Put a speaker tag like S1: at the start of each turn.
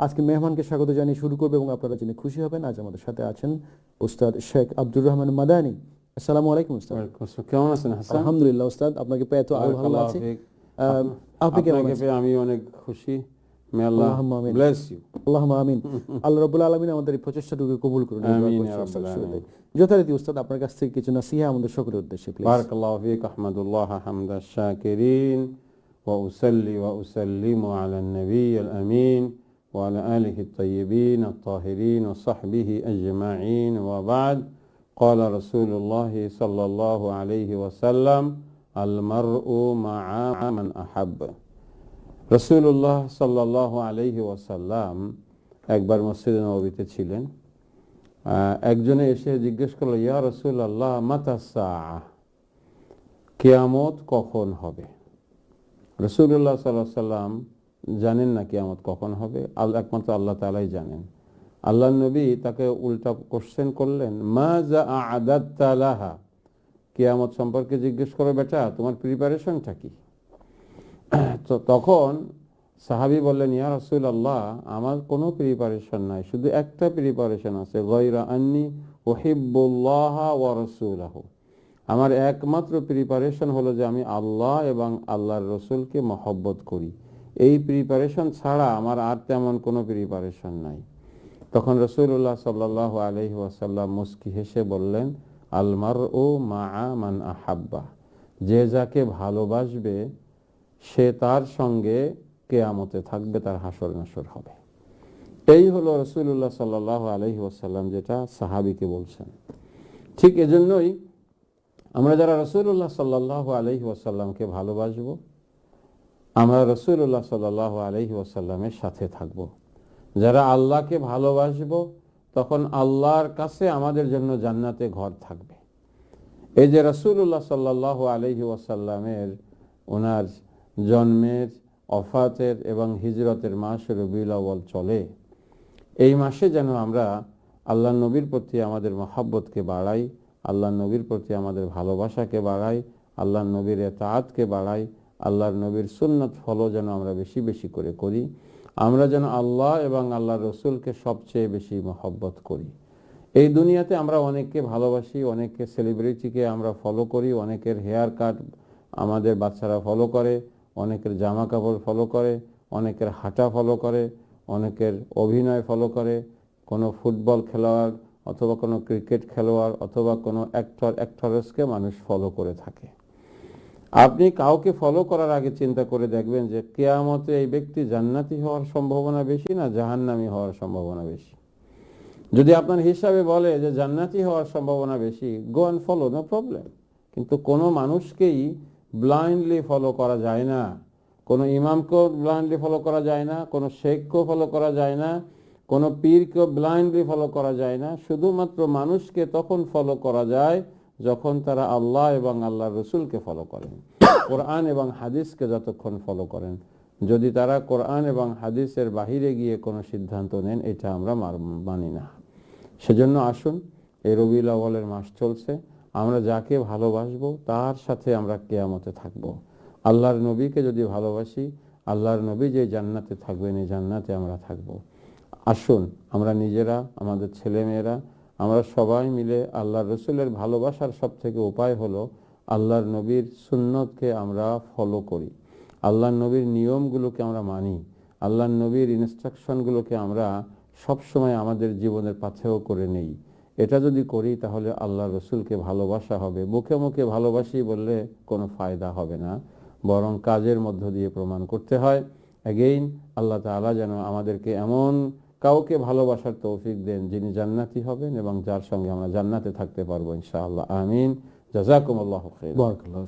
S1: আজকে মেহমানকে স্বাগত জানিয়ে শুরু করবে এবং আপনারা জেনে খুশি হবেন আজ আমাদের সাথে আছেন উস্তাদ শেখ আব্দুর রহমান মাদানী আসসালামু আলাইকুম উস্তাদ
S2: ওয়ালাইকুম আসসালাম। কেমন আছেন হাসান
S1: আলহামদুলিল্লাহ উস্তাদ আপনাকে পেয়ে তো আরো ভালো
S2: বারাকাল্লাহু
S1: আছে
S2: ফিক।
S1: আহ, আপনি কেমন
S2: আপনাকে
S1: আছেন
S2: পেয়ে আমি অনেক খুশি মে আল্লাহ
S1: আল্লাহুম্মা আমিন।
S2: ব্লেস ইউ
S1: আল্লাহ আমিন আল্লাহ রবুল্লা আলমিন আমাদের এই প্রচেষ্টাটুকু কবুল করুন এই দোয়া
S2: আমিন,
S1: করছি
S2: ইয়া
S1: উস্তাদ
S2: রাব্বাল
S1: শুরুতে।
S2: আলামিন।
S1: যথারীতি উস্তাদ আপনার কাছ থেকে কিছু নাসিহা আমাদের সকলের উদ্দেশ্যে প্লিজ
S2: بارك الله فيك أحمد الله حمد الشاكرين وأسلي وأسلم على النبي الأمين وعلى آله الطيبين الطاهرين وصحبه أجمعين وبعد قال رسول الله صلى الله عليه وسلم المرء مع من أحب رسول الله صلى الله عليه وسلم একবার মসজিদে নবীতে ছিলেন আহ, একজনে এসে জিজ্ঞেস করলো ইয়া রসুল আল্লাহ মাতাসা কেয়ামত কখন হবে রসুল্লাহ সাল্লাহ সাল্লাম জানেন না কেয়ামত কখন হবে? একমাত্র আল্লাহ তালাই জানেন। আল্লাহ নবী তাকে উল্টা কোশ্চেন করলেন, মা যা আদাত তালাহা কেয়ামত সম্পর্কে জিজ্ঞেস করো বেটা, তোমার প্রিপারেশনটা কি? তো তখন সাহাবি বললেন, ইয়া রসুল আল্লাহ আমার কোনো প্রিপারেশন নাই, শুধু একটা প্রিপারেশন আছে, গয়রা আন্নি ওহিবুল্লাহ ও রসুলাহ। আমার একমাত্র প্রিপারেশন হলো যে আমি আল্লাহ এবং আল্লাহর রসুলকে মহব্বত করি। এই প্রিপারেশন ছাড়া আমার আর তেমন কোনো প্রিপারেশন নাই। তখন রসুল্লাহ সাল্লাহ আলহি ওয়াসাল্লাম মুস্কি হেসে বললেন আলমার ও মা মান আহাব্বা যে যাকে ভালোবাসবে, সে তার সঙ্গে কেয়ামতে থাকবে, তার হাসর নাসর হবে। এই হলো রসুল্লাহ সাল্লাহ আলহি ওয়াসাল্লাম যেটা সাহাবিকে বলছেন। ঠিক এজন্যই আমরা যারা রসুল্লাহ সাল্লাহ আলহি ওয়াসাল্লামকে ভালোবাসবো আমরা রসুল্লাহ সাল্লাহ আলহি ওয়াসাল্লামের সাথে থাকব। যারা আল্লাহকে ভালোবাসবো, তখন আল্লাহর কাছে আমাদের জন্য জান্নাতে ঘর থাকবে। এই যে রসুল্লাহ সাল্লাহ আলহি ওয়াসাল্লামের, ওনার জন্মের, অফাতের এবং হিজরতের মাস রবিউল আউয়াল চলে, এই মাসে যেন আমরা আল্লাহ নবীর প্রতি আমাদের মহাব্বতকে বাড়াই আল্লাহ নবীর প্রতি আমাদের ভালোবাসাকে বাড়াই আল্লাহ নবীর এতাআতকে বাড়াই আল্লাহর নবীর সুন্নত ফলো যেন আমরা বেশি বেশি করে করি। আমরা যেন আল্লাহ এবং আল্লাহ রসুলকে সবচেয়ে বেশি মহব্বত করি। এই দুনিয়াতে আমরা অনেককে ভালোবাসি, অনেককে সেলিব্রিটিকে আমরা ফলো করি, অনেকের হেয়ার কাট আমাদের বাচ্চারা ফলো করে, অনেকের জামা কাপড় ফলো করে, অনেকের হাঁটা ফলো করে, অনেকের অভিনয় ফলো করে, কোনো ফুটবল খেলোয়াড় অথবা কোনো ক্রিকেট খেলোয়াড় অথবা কোনো অ্যাক্টর অ্যাক্টরেসকে মানুষ ফলো করে থাকে। আপনি কাউকে ফলো করার আগে চিন্তা করে দেখবেন যে কেয়ামতে এই ব্যক্তি জান্নাতি হওয়ার সম্ভাবনা বেশি না জাহান্নামি হওয়ার সম্ভাবনা বেশি। যদি আপনার হিসাবে বলে যে জান্নাতি হওয়ার সম্ভাবনা বেশি go and follow no problem কিন্তু কোনো মানুষকেই ব্লাইন্ডলি ফলো করা যায় না। কোনো ইমামকেও ব্লাইন্ডলি ফলো করা যায় না, কোনো শেখকেও ফলো করা যায় না, কোনো পীরকেও ব্লাইন্ডলি ফলো করা যায় না। শুধুমাত্র মানুষকে তখন ফলো করা যায় যখন তারা আল্লাহ এবং আল্লাহ রসুলকে ফলো করেন, কোরআন এবং হাদিসকে যতক্ষণ ফলো করেন, যদি তারা কোরআন এবং হাদিসের বাহিরে গিয়ে কোনো সিদ্ধান্ত নেন, এটা আমরা মানি না। সেজন্য আসুন, এই রবিউল আউয়ালের মাস চলছে, আমরা যাকে ভালোবাসবো, তার সাথে আমরা কেয়ামতে থাকব। আল্লাহর নবীকে যদি ভালোবাসি, আল্লাহর নবী যে জান্নাতে থাকবেন, এই জান্নাতে আমরা থাকব। আসুন, আমরা নিজেরা, আমাদের ছেলেমেয়েরা আমরা সবাই মিলে আল্লাহর রসুলের ভালোবাসার সব থেকে উপায় হলো আল্লাহর নবীর সুন্নতকে আমরা ফলো করি। আল্লাহর নবীর নিয়মগুলোকে আমরা মানি। আল্লাহর নবীর ইনস্ট্রাকশনগুলোকে আমরা সবসময় আমাদের জীবনের পাথেও করে নেই। এটা যদি করি তাহলে আল্লাহ রসুলকে ভালোবাসা হবে। মুখে মুখে ভালোবাসি বললে কোনো ফায়দা হবে না। বরং কাজের মধ্য দিয়ে প্রমাণ করতে হয়। অ্যাগেইন আল্লাহ তাআলা যেন আমাদেরকে এমন কাউকে ভালোবাসার তৌফিক দেন যিনি জান্নাতি হবেন এবং যার সঙ্গে আমরা জান্নাতে থাকতে পারব ইনশাআল্লাহ। আমিন। জাজাকুম
S1: আল্লাহ